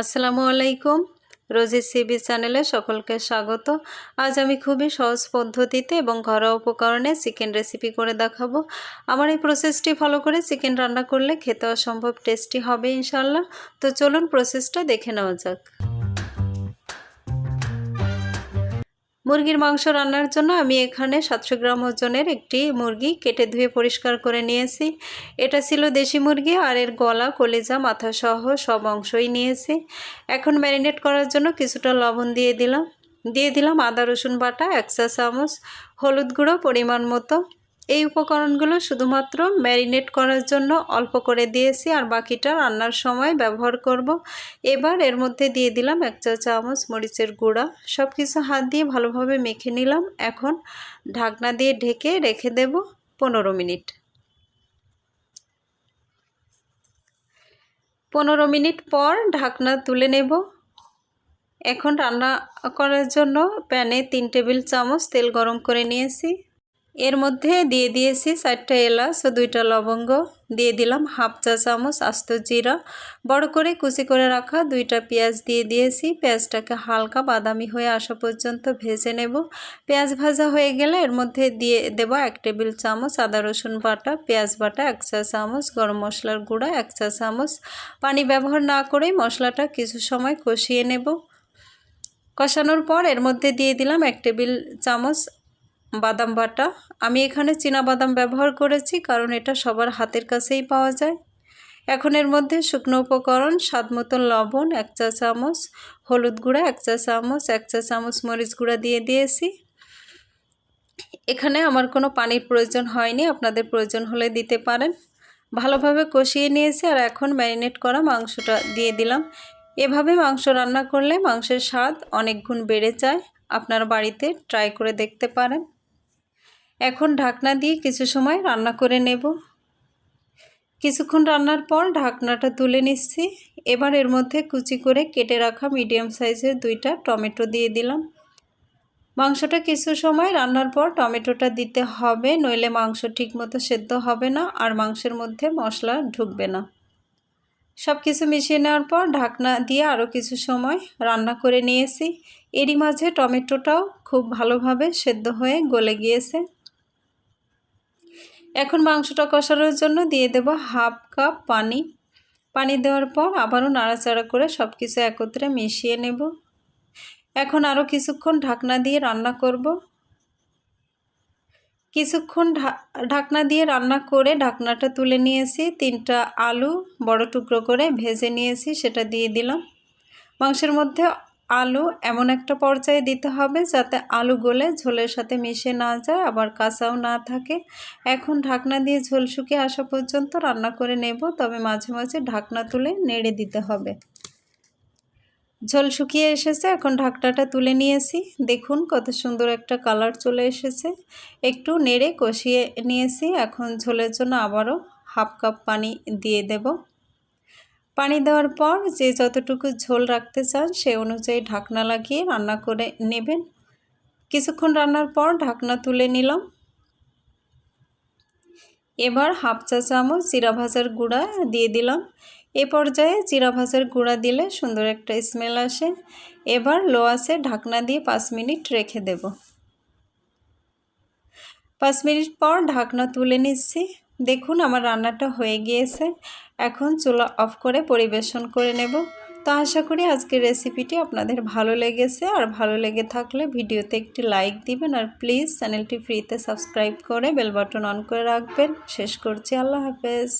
আসসালামু আলাইকুম। রোজি সিবি চ্যানেলে সকলকে স্বাগত। আজ আমি খুবই সহজ পদ্ধতিতে এবং ঘরোয়া উপকরণে চিকেন রেসিপি করে দেখাবো। আমার এই প্রসেসটি ফলো করে চিকেন রান্না করলে খেতে অসম্ভব টেস্টি হবে ইনশাল্লাহ তো চলুন প্রসেসটা দেখে নেওয়া যাক। মুরগির মাংস রান্নার জন্য আমি এখানে সাতশো গ্রাম ওজনের একটি মুরগি কেটে ধুয়ে পরিষ্কার করে নিয়েছি। এটা ছিল দেশি মুরগি আর এর গলা, কলিজা মাথা সহ সব অংশই নিয়েছি। এখন ম্যারিনেট করার জন্য কিছুটা লবণ দিয়ে দিলাম। দিয়ে দিলাম আদা রসুন বাটা, এক চা চামচ, হলুদ গুঁড়ো পরিমাণ মতো। এই উপকরণগুলো শুধুমাত্র ম্যারিনেট করার জন্য অল্প করে দিয়েছি আর বাকিটা রান্নার সময় ব্যবহার করব। এবার এর মধ্যে দিয়ে দিলাম এক চা চামচ মরিচের গুঁড়া। সব কিছু হাত দিয়ে ভালোভাবে মেখে নিলাম। এখন ঢাকনা দিয়ে ঢেকে রেখে দেব পনেরো মিনিট। পনেরো মিনিট পর ঢাকনা তুলে নেব। এখন রান্না করার জন্য প্যানে তিন টেবিল চামচ তেল গরম করে নিয়েছি। এর মধ্যে দিয়ে দিয়েছি চারটা এলাচ ও দুইটা লবঙ্গ। দিয়ে দিলাম হাফ চা চামচ আস্ত জিরা। বড় করে কুচি করে রাখা দুইটা পেঁয়াজ দিয়ে দিয়েছি। পেঁয়াজটাকে হালকা বাদামি হয়ে আসা পর্যন্ত ভেজে নেব। পেঁয়াজ ভাজা হয়ে গেলে এর মধ্যে দিয়ে দেব এক টেবিল চামচ আদা রসুন বাটা, পেঁয়াজ বাটা এক চা চামচ, গরম মশলার গুঁড়া এক চা চামচ। পানি ব্যবহার না করেই মশলাটা কিছু সময় কষিয়ে নেব। কষানোর পর এর মধ্যে দিয়ে দিলাম এক টেবিল চামচ বাদাম বাটা। আমি এখানে চীনা বাদাম ব্যবহার করেছি কারণ এটা সবার হাতের কাছেই পাওয়া যায়। এখন এর মধ্যে শুকনো উপকরণ, স্বাদ মতন লবণ, এক চা চামচ, হলুদ গুঁড়া, এক চা চামচ, এক চা চামচ মরিচ গুঁড়া দিয়ে দিয়েছি। এখানে আমার কোনো পানির প্রয়োজন হয়নি, আপনাদের প্রয়োজন হলে দিতে পারেন। ভালোভাবে কষিয়ে নিয়েছি আর এখন ম্যারিনেট করা মাংসটা দিয়ে দিলাম। এভাবে মাংস রান্না করলে মাংসের স্বাদ অনেক গুণ বেড়ে যায়। আপনার বাড়িতে ট্রাই করে দেখতে পারেন। এখন ঢাকনা দিয়ে কিছু সময় রান্না করে নেব। কিছুক্ষণ রান্নার পর ঢাকনাটা তুলে নিচ্ছি। এবার এর মধ্যে কুচি করে কেটে রাখা মিডিয়াম সাইজের দুইটা টমেটো দিয়ে দিলাম। মাংসটা কিছু সময় রান্নার পর টমেটোটা দিতে হবে, নইলে মাংস ঠিকমতো সেদ্ধ হবে না আর মাংসের মধ্যে মশলা ঢুকবে না। সব কিছু মিশিয়ে নেওয়ার পর ঢাকনা দিয়ে আরও কিছু সময় রান্না করে নিয়েছি। এরই মাঝে টমেটোটাও খুব ভালোভাবে সেদ্ধ হয়ে গলে গিয়েছে। এখন মাংসটা কষানোর জন্য দিয়ে দেব হাফ কাপ পানি। পানি দেওয়ার পর আবারও নাড়াচাড়া করে সব কিছু একত্রে মিশিয়ে নেব। এখন আরও কিছুক্ষণ ঢাকনা দিয়ে রান্না করব। কিছুক্ষণ ঢাকনা দিয়ে রান্না করে ঢাকনাটা তুলে নিয়েছি। তিনটা আলু বড় টুকরো করে ভেজে নিয়েছি, সেটা দিয়ে দিলাম। মাংসের মধ্যে আলু এমন একটা পর্যায়ে দিতে হবে যাতে আলু গলে ঝোলের সাথে মিশে না যায়, আবার কাঁচাও না থাকে। এখন ঢাকনা দিয়ে ঝোল শুকিয়ে আসা পর্যন্ত রান্না করে নেব, তবে মাঝে মাঝে ঢাকনা তুলে নেড়ে দিতে হবে। ঝোল শুকিয়ে এসেছে, এখন ঢাকনাটা তুলে নিয়েছি। দেখুন কত সুন্দর একটা কালার চলে এসেছে। একটু নেড়ে কষিয়ে নিয়েছি, এখন ঝোলের জন্য আবারও হাফ কাপ পানি দিয়ে দেব। পানি দেওয়ার পর যে যতটুকু ঝোল রাখতে চান সে অনুযায়ী ঢাকনা লাগিয়ে রান্না করে নেবেন। কিছুক্ষণ রান্নার পর ঢাকনা তুলে নিলাম। এবার হাফ চা চামচ জিরা ভাজার গুঁড়া দিয়ে দিলাম। এ পর্যায়ে জিরা ভাজার গুঁড়া দিলে সুন্দর একটা স্মেল আসে। এবার লো আসে ঢাকনা দিয়ে পাঁচ মিনিট রেখে দেব। পাঁচ মিনিট পর ঢাকনা তুলে নিচ্ছি। দেখুন আমার রান্নাটা হয়ে গিয়েছে। এখন চুলা অফ করে পরিবেশন করে নেব। তো আশা করি আজকের রেসিপিটি আপনাদের ভালো লেগেছে। আর ভালো লেগে থাকলে ভিডিওতে একটি লাইক দিবেন। আর প্লিজ চ্যানেলটি ফ্রিতে সাবস্ক্রাইব করে বেল বাটন অন করে রাখবেন। শেষ করছি। আল্লাহ হাফেজ।